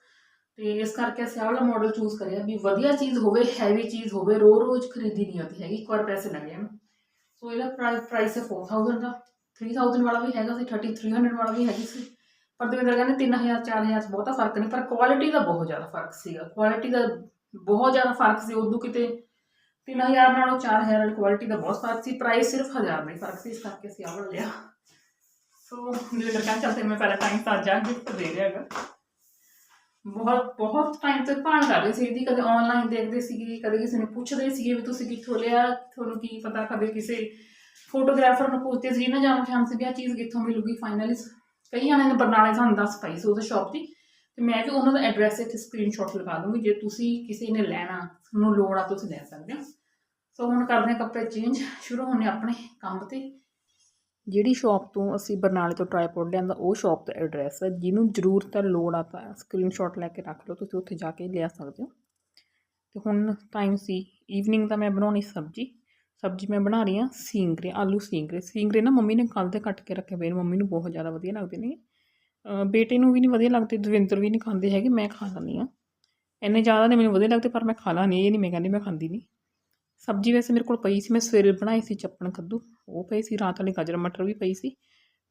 ਤੇ ਇਸ ਕਰਕੇ ਅਸੀਂ ਆਹ ਵਾਲਾ ਮਾਡਲ ਚੂਜ਼ ਕਰਿਆ ਵੀ ਵਧੀਆ ਚੀਜ਼ ਹੋਵੇ ਹੈਵੀ ਚੀਜ਼ ਹੋਵੇ ਰੋ ਰੋਜ਼ ਖਰੀਦੀ ਨਹੀਂ ਆਉਂਦੀ ਹੈਗੀ, ਇੱਕ ਵਾਰ ਪੈਸੇ ਲੱਗੇ ਜਾਣ। ਸੋ ਇਹਦਾ ਪ੍ਰਾਈਸ ਹੈ 4000 ਦਾ। 3000 ਵਾਲਾ ਵੀ ਹੈਗਾ ਸੀ 3300 ਵਾਲਾ ਵੀ ਹੈਗੀ ਸੀ। ਪਰ ਦਵਿੰਦਰ ਕਹਿੰਦੇ 3000 4000 ਚ ਬਹੁਤਾ ਫ਼ਰਕ ਨਹੀਂ, ਪਰ ਕੁਆਲਿਟੀ ਦਾ ਬਹੁਤ ਜ਼ਿਆਦਾ ਫ਼ਰਕ ਸੀਗਾ। ਕੁਆਲਿਟੀ ਦਾ ਬਹੁਤ ਜ਼ਿਆਦਾ ਫ਼ਰਕ ਸੀ, ਉਦੋਂ ਕਿਤੇ 3000 ਨਾਲੋਂ 4000 ਵਾਲੀ ਕੁਆਲਿਟੀ ਦਾ ਬਹੁਤ ਫ਼ਰਕ ਸੀ ਪ੍ਰਾਈਸ ਸਿਰਫ 1000 ਦਾ ਹੀ ਫ਼ਰਕ ਸੀ, ਇਸ ਕਰਕੇ ਅਸੀਂ ਆਹ ਵਾਲਾ ਲਿਆ। ਸੋ ਦਵਿੰਦਰ ਕਹਿੰਦਾ ਚੱਲ ਤੇ ਮੈਂ ਪਹਿਲਾਂ ਟਾਈਮ ਤਾਂ ਜਾ ਗਿਫਟ ਦੇ ਰਿਹਾ ਹੈਗਾ। ਬਹੁਤ ਬਹੁਤ ਟਾਈਮ ਤੱਕ ਭਾਲ ਕਰ ਰਹੀ ਸੀ ਇਹਦੀ ਕਦੇ ਆਨਲਾਈਨ ਦੇਖਦੇ ਸੀਗੇ, ਕਦੇ ਕਿਸੇ ਨੂੰ ਪੁੱਛਦੇ ਸੀਗੇ ਵੀ ਤੁਸੀਂ ਕਿੱਥੋਂ ਲਿਆ, ਤੁਹਾਨੂੰ ਕੀ ਪਤਾ, ਕਦੇ ਕਿਸੇ ਫੋਟੋਗ੍ਰਾਫਰ ਨੂੰ ਪੁੱਛਦੇ ਸੀ ਨਾ ਜਾਣ ਪਛਾਣ ਸੀ ਵੀ ਆਹ ਚੀਜ਼ ਕਿੱਥੋਂ ਮਿਲੂਗੀ ਫਾਈਨਲੀ ਕਈ ਜਣਿਆਂ ਨੇ ਬਰਨਾਲੇ ਸਾਨੂੰ ਦੱਸ ਪਾਈ ਸੀ ਉਹਦੇ ਸ਼ਾਪ ਦੀ। ਤੇ ਮੈਂ ਵੀ ਉਹਨਾਂ ਦਾ ਐਡਰੈਸ ਇੱਥੇ ਸਕਰੀਨਸ਼ਾਟ ਲਗਾ ਦੂੰਗੀ, ਜੇ ਤੁਸੀਂ ਕਿਸੇ ਨੇ ਲੈਣਾ, ਤੁਹਾਨੂੰ ਲੋੜ ਆ ਤੁਸੀਂ ਲੈ ਸਕਦੇ ਹੋ। ਸੋ ਹੁਣ ਕਰਦੇ ਹਾਂ ਕੱਪੜੇ ਚੇਂਜ ਸ਼ੁਰੂ ਹੋਣੇ ਆਪਣੇ ਕੰਮ ਤੇ। ਜਿਹੜੀ ਸ਼ਾਪ ਤੋਂ ਅਸੀਂ ਬਰਨਾਲੇ ਤੋਂ ਟ੍ਰਾਈਪੋਡ ਲਿਆਂਦਾ, ਉਹ ਸ਼ਾਪ ਦਾ ਐਡਰੈਸ ਹੈ। ਜਿਹਨੂੰ ਜ਼ਰੂਰਤ ਹੈ, ਲੋੜ ਆ ਤਾਂ ਸਕਰੀਨਸ਼ਾਟ ਲੈ ਕੇ ਰੱਖ ਲਓ, ਤੁਸੀਂ ਉੱਥੇ ਜਾ ਕੇ ਲਿਆ ਸਕਦੇ ਹੋ। ਤੇ ਹੁਣ ਟਾਈਮ ਸੀ ਈਵਨਿੰਗ ਦਾ ਮੈਂ ਬਣਾਉਣੀ ਸਬਜ਼ੀ। ਸਬਜ਼ੀ ਮੈਂ ਬਣਾ ਰਹੀ ਹਾਂ ਸਿੰਗਰੇ, ਆਲੂ ਸਿੰਗਰੇ। ਸਿੰਗਰੇ ਨਾ ਮੰਮੀ ਨੇ ਕੱਲ੍ਹ ਦੇ ਕੱਟ ਕੇ ਰੱਖੇ ਪਏ ਮੰਮੀ ਨੂੰ ਬਹੁਤ ਜ਼ਿਆਦਾ ਵਧੀਆ ਲੱਗਦੇ ਨੇ। ਬੇਟੇ ਨੂੰ ਵੀ ਨਹੀਂ ਵਧੀਆ ਲੱਗਦੇ, ਦਵਿੰਦਰ ਵੀ ਨਹੀਂ ਖਾਂਦੇ ਹੈਗੇ, ਮੈਂ ਖਾ ਲੈਂਦੀ ਹਾਂ। ਇੰਨੇ ਜ਼ਿਆਦਾ ਨਹੀਂ ਮੈਨੂੰ ਵਧੀਆ ਲੱਗਦੇ, ਪਰ ਮੈਂ ਖਾ ਲਾਂਗੀ ਇਹ ਨਹੀਂ ਮੈਂ ਕਹਿੰਦੀ ਮੈਂ ਖਾਂਦੀ ਨਹੀਂ ਸਬਜ਼ੀ ਵੈਸੇ ਮੇਰੇ ਕੋਲ ਪਈ ਸੀ, ਮੈਂ ਸਵੇਰੇ ਬਣਾਈ ਸੀ ਚੱਪਣ ਕੱਦੂ, ਉਹ ਪਈ ਸੀ, ਰਾਤ ਵਾਲੀ ਗਾਜਰ ਮਟਰ ਵੀ ਪਈ ਸੀ।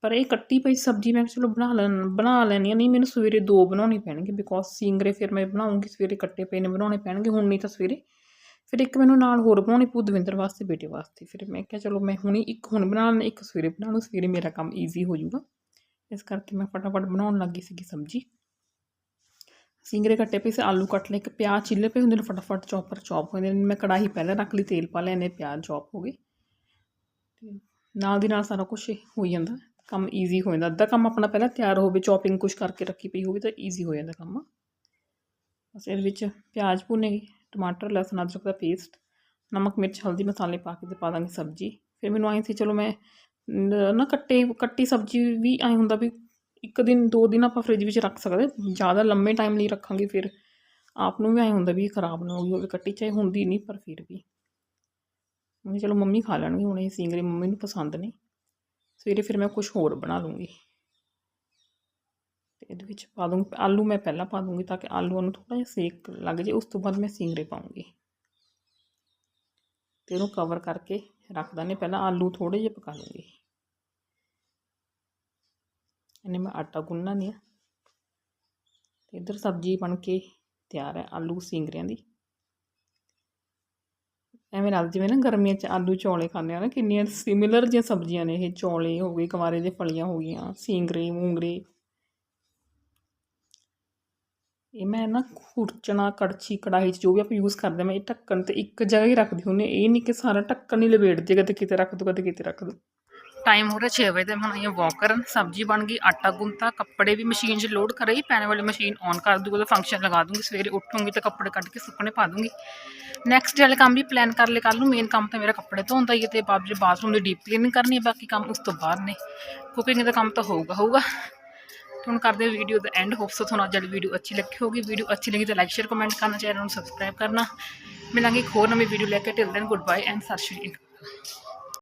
ਪਰ ਇਹ ਕੱਟੀ ਪਈ ਸਬਜ਼ੀ ਮੈਂ ਕਿਹਾ ਚਲੋ ਬਣਾ ਲੈਣ ਬਣਾ ਲੈਣੀ ਆ ਨਹੀਂ ਮੈਨੂੰ ਸਵੇਰੇ ਦੋ ਬਣਾਉਣੀ ਪੈਣਗੇ ਬਿਕੋਜ਼ ਸਿੰਗਰੇ ਫਿਰ ਮੈਂ ਬਣਾਉਂਗੀ, ਸਵੇਰੇ ਕੱਟੇ ਪਏ ਨੇ ਬਣਾਉਣੇ ਪੈਣਗੇ, ਹੁਣ ਨਹੀਂ ਤਾਂ ਸਵੇਰੇ। ਫਿਰ ਇੱਕ ਮੈਨੂੰ ਨਾਲ ਹੋਰ ਬਣਾਉਣੀ ਪਊ, ਦਵਿੰਦਰ ਵਾਸਤੇ, ਬੇਟੇ ਵਾਸਤੇ। ਫਿਰ ਮੈਂ ਕਿਹਾ ਚਲੋ ਮੈਂ ਹੁਣੀ ਇੱਕ ਹੁਣ ਬਣਾ ਲੈਣਾ ਇੱਕ ਸਵੇਰੇ ਬਣਾ ਲਓ ਸਵੇਰੇ ਮੇਰਾ ਕੰਮ ਈਜ਼ੀ ਹੋ ਜਾਊਗਾ। ਇਸ ਕਰਕੇ ਮੈਂ ਫਟਾਫਟ ਬਣਾਉਣ ਲੱਗੀ ਸੀਗੀ ਸਬਜ਼ੀ। ਸਿੰਗਰੇ ਕੱਟੇ ਪਏ ਸੀ, ਆਲੂ ਕੱਟ ਲਏ, ਇੱਕ ਪਿਆਜ਼ ਚਿੱਲੇ ਪਏ ਹੁੰਦੇ ਨੇ, ਫਟਾਫਟ ਚੌਪਰ ਚੌਪ ਹੋ ਜਾਂਦੇ ਨੇ, ਮੈਂ ਕੜਾਹੀ ਪਹਿਲਾਂ ਰੱਖ ਲਈ, ਤੇਲ ਪਾ ਲਿਆ ਨੇ ਪਿਆਜ਼ ਚੌਪ ਹੋ ਗਏ। ਤੇ ਨਾਲ ਦੀ ਨਾਲ ਸਾਰਾ ਕੁਝ ਹੋ ਜਾਂਦਾ, ਕੰਮ ਈਜ਼ੀ ਹੋ ਜਾਂਦਾ, ਅੱਧਾ ਕੰਮ ਆਪਣਾ ਪਹਿਲਾਂ ਤਿਆਰ ਹੋਵੇ ਚੌਪਿੰਗ ਕੁਝ ਕਰਕੇ ਰੱਖੀ ਪਈ ਹੋਵੇ ਤਾਂ ਈਜ਼ੀ ਹੋ ਜਾਂਦਾ ਕੰਮ। ਬਸ ਇਹਦੇ ਵਿੱਚ ਪਿਆਜ਼ ਭੁੰਨੇ, ਟਮਾਟਰ, ਲਸਣ, ਅਦਰਕ ਦਾ ਪੇਸਟ ਨਮਕ, ਮਿਰਚ, ਹਲਦੀ, ਮਸਾਲੇ ਪਾ ਕੇ ਤੇ ਪਾ ਦਾਂਗੇ ਸਬਜ਼ੀ। ਫਿਰ ਮੈਨੂੰ ਆਈ ਸੀ, ਚਲੋ ਮੈਂ ਨਾ ਕੱਟੇ, ਕੱਟੀ ਸਬਜ਼ੀ ਵੀ ਐਂ ਹੁੰਦਾ ਵੀ ਇੱਕ ਦਿਨ, ਦੋ ਦਿਨ ਆਪਾਂ ਫ੍ਰਿਜ ਵਿੱਚ ਰੱਖ ਸਕਦੇ। ਜ਼ਿਆਦਾ ਲੰਮੇ ਟਾਈਮ ਲਈ ਰੱਖਾਂਗੇ ਫਿਰ ਆਪ ਨੂੰ ਵੀ ਐਂ ਹੁੰਦਾ ਵੀ ਇਹ ਖਰਾਬ ਨਾ ਹੋ ਗਈ ਹੋਵੇ ਕੱਟੀ, ਚਾਹੇ ਹੁੰਦੀ ਨਹੀਂ ਪਰ ਫਿਰ ਵੀ। ਮੈਂ ਚਲੋ ਮੰਮੀ ਖਾ ਲੈਣਗੇ, ਹੁਣ ਇਹ ਸਿੰਗਰੇ ਮੰਮੀ ਨੂੰ ਪਸੰਦ ਨੇ। ਸਵੇਰੇ ਫਿਰ ਮੈਂ ਕੁਝ ਹੋਰ ਬਣਾ ਲੂੰਗੀ। ਤੇ ਇਹਦੇ ਵਿੱਚ ਪਾ ਦੂੰਗੀ, ਆਲੂ ਮੈਂ ਪਹਿਲਾਂ ਪਾ ਦੂੰਗੀ ਤਾਂ ਕਿ ਆਲੂਆਂ ਨੂੰ ਥੋੜਾ ਜਿਹਾ ਸੇਕ ਲੱਗ ਜੇ ਉਸ ਤੋਂ ਬਾਅਦ ਮੈਂ ਸਿੰਗਰੇ ਪਾਉਂਗੀ। ਤੇ ਉਹਨੂੰ ਕਵਰ ਕਰਕੇ ਰੱਖ ਦਾਂਗੇ ਪਹਿਲਾਂ ਆਲੂ ਥੋੜੇ ਜਿਹੇ ਪਕਾ ਲੂੰਗੀ ਇਹਨੇ ਮੈਂ ਆਟਾ ਗੁੰਨਣਾ ਨਹੀਂ ਆ। ਤੇ ਇੱਧਰ ਸਬਜ਼ੀ ਬਣ ਕੇ ਤਿਆਰ ਹੈ ਆਲੂ ਸਿੰਗਰਿਆਂ ਦੀ। ਐਵੇਂ ਲੱਗਦਾ ਜਿਵੇਂ ਨਾ ਗਰਮੀਆਂ 'ਚ ਆਲੂ ਚੌਲੇ ਖਾਂਦੇ ਆ ਨਾ, ਕਿੰਨੀਆਂ ਸਿਮਿਲਰ ਜਿਹੀਆਂ ਸਬਜ਼ੀਆਂ ਨੇ ਇਹ ਚੌਲੇ ਹੋ ਗਏ ਗਵਾਰੇ ਦੇ ਫਲੀਆਂ ਹੋ ਗਈਆਂ, ਸਿੰਗਰੇ, ਮੂੰਗਰੇ। ਇਹ ਮੈਂ ਨਾ ਖੁਰਚਣਾ, ਕੜਛੀ, ਕੜਾਹੀ 'ਚ ਜੋ ਵੀ ਆਪਾਂ ਯੂਜ਼ ਕਰਦੇ ਮੈਂ ਇਹ ਢੱਕਣ ਤੇ ਇੱਕ ਜਗ੍ਹਾ ਹੀ ਰੱਖਦੀ ਹੁੰਦੀ ਇਹ ਨਹੀਂ ਕਿ ਸਾਰਾ ਢੱਕਣ ਹੀ ਲਪੇਟਦੀ ਕਦੇ ਕਿਤੇ ਰੱਖ ਦੋ, ਕਦੇ ਕਿਤੇ ਰੱਖ ਦੋ। ਟਾਈਮ ਹੋ ਰਿਹਾ 6 ਵਜੇ ਤੇ, ਹੁਣ ਆਈਆਂ ਵਾਕ ਕਰਨ, ਸਬਜ਼ੀ ਬਣ ਗਈ, ਆਟਾ ਗੁੰਨਤਾ, ਕੱਪੜੇ ਵੀ ਮਸ਼ੀਨ 'ਚ ਲੋਡ ਕਰ ਰਹੀ ਪੈਣ ਵਾਲੀ ਮਸ਼ੀਨ ਔਨ ਕਰ ਦੂੰਗੀ, ਉਹਦਾ ਫੰਕਸ਼ਨ ਲਗਾ ਦੂੰਗੀ, ਸਵੇਰੇ ਉੱਠੂੰਗੀ ਤੇ ਕੱਪੜੇ ਕੱਢ ਕੇ ਸੁੱਕਣੇ ਪਾ ਦੂੰਗੀ। ਨੈਕਸਟ ਵਾਲੇ ਕੰਮ ਵੀ ਪਲਾਨ ਕਰ ਲਏ ਕੱਲ ਨੂੰ ਮੇਨ ਕੰਮ ਤਾਂ ਮੇਰਾ ਕੱਪੜੇ ਧੋਣ ਦਾ ਹੀ ਹੈ ਤੇ ਬਾਅਦ ਜੇ ਬਾਥਰੂਮ ਦੀ ਡੀਪ ਕਲੀਨਿੰਗ ਕਰਨੀ ਹੈ, ਬਾਕੀ ਕੰਮ ਉਸ ਤੋਂ ਬਾਅਦ ਨੇ। ਕੁਕਿੰਗ ਦਾ ਕੰਮ ਤਾਂ ਹੋਊਗਾ ਹੋਊਗਾ। ਹੁਣ ਕਰਦੇ ਵੀਡੀਓ ਦਾ ਐਂਡ ਹੋਪਸ ਤੁਹਾਨੂੰ ਅੱਜ ਵਾਲੀ ਵੀਡੀਓ ਅੱਛੀ ਲੱਗੀ ਹੋਗੀ ਵੀਡੀਓ ਅੱਛੀ ਲੱਗੀ ਤਾਂ ਲਾਈਕ ਸ਼ੇਅਰ ਕਮੈਂਟ ਕਰਨਾ ਚੈਨਲ ਨੂੰ ਸਬਸਕ੍ਰਾਈਬ ਕਰਨਾ। ਮਿਲਾਂਗੇ ਇੱਕ ਹੋਰ ਨਵੀਂ ਵੀਡੀਓ ਲੈ ਕੇ। Till then good bye and ਸਤਿ ਸ਼੍ਰੀ ਅਕਾਲ।